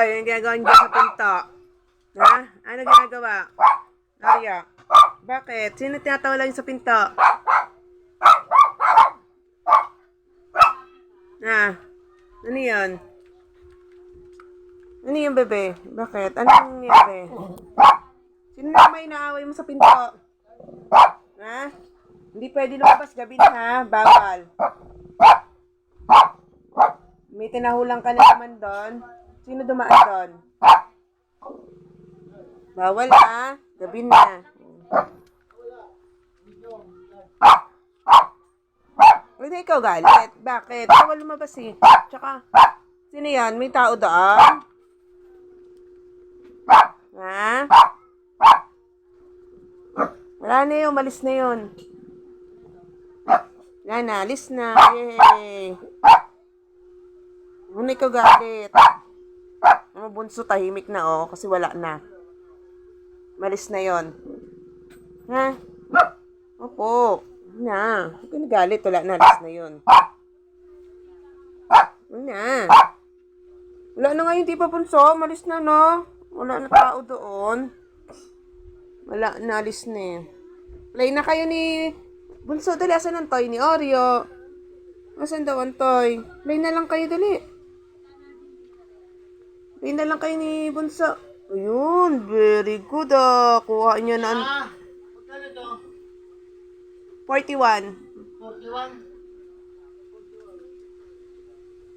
Hoy, ano ginagawa niyo sa pinto? Ha? Ano ginagawa? Arya, bakit? Sino tinatawala niyo sa pinto? Ah, ano yun? Ano yun, bebe? Bakit? Anong nangyari? Sino na may inaaway mo sa pinto? Ha? Hindi pwede lumabas gabi na ha? Bawal. May tinahulang ka na naman doon. Sino dumaan doon? Bawal ha? Gabi na. Hindi ikaw galit. Bakit? Bawal lumabas eh. Tsaka, sino yan? May tao doon? Ha? Wala na yun. Malis na yun. Wala na. Alis na. Yay! Hindi ko galit. Ang bunso tahimik na oh, kasi wala na. Malis na yon. Ha? Opo. Na. Huwag ka nagalit. Wala na. Alis na yon. Na. Wala na nga yung tipa bunso. Malis na no. Wala na tao doon. Wala na. Alis na eh. Play na kayo ni Bunso. Dali, asan ang toy ni Oreo? Asan daw ang toy? Play na lang kayo, dali. Play na lang kayo ni Bunso. Ayun, very good ah. Kuha niya na ang Ah, magkano to? 41. 41?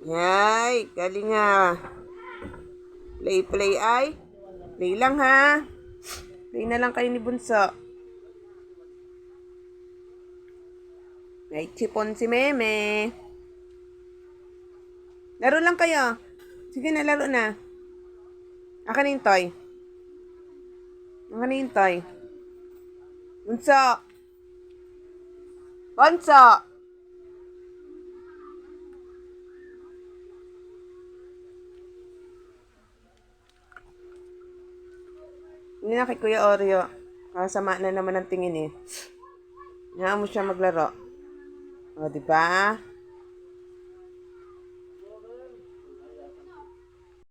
Yay, galing nga. Play, play ay. Play lang ha. Play na lang kayo ni Bunso. May chipon si Meme. Laro lang kayo. Sige na, laro na. Na yung toy. Na yung toy. Bunso. Bunso. Hindi na kay Kuya Oreo. Kasama na naman ang tingin eh. Hayaan mo siya maglaro. O, di ba?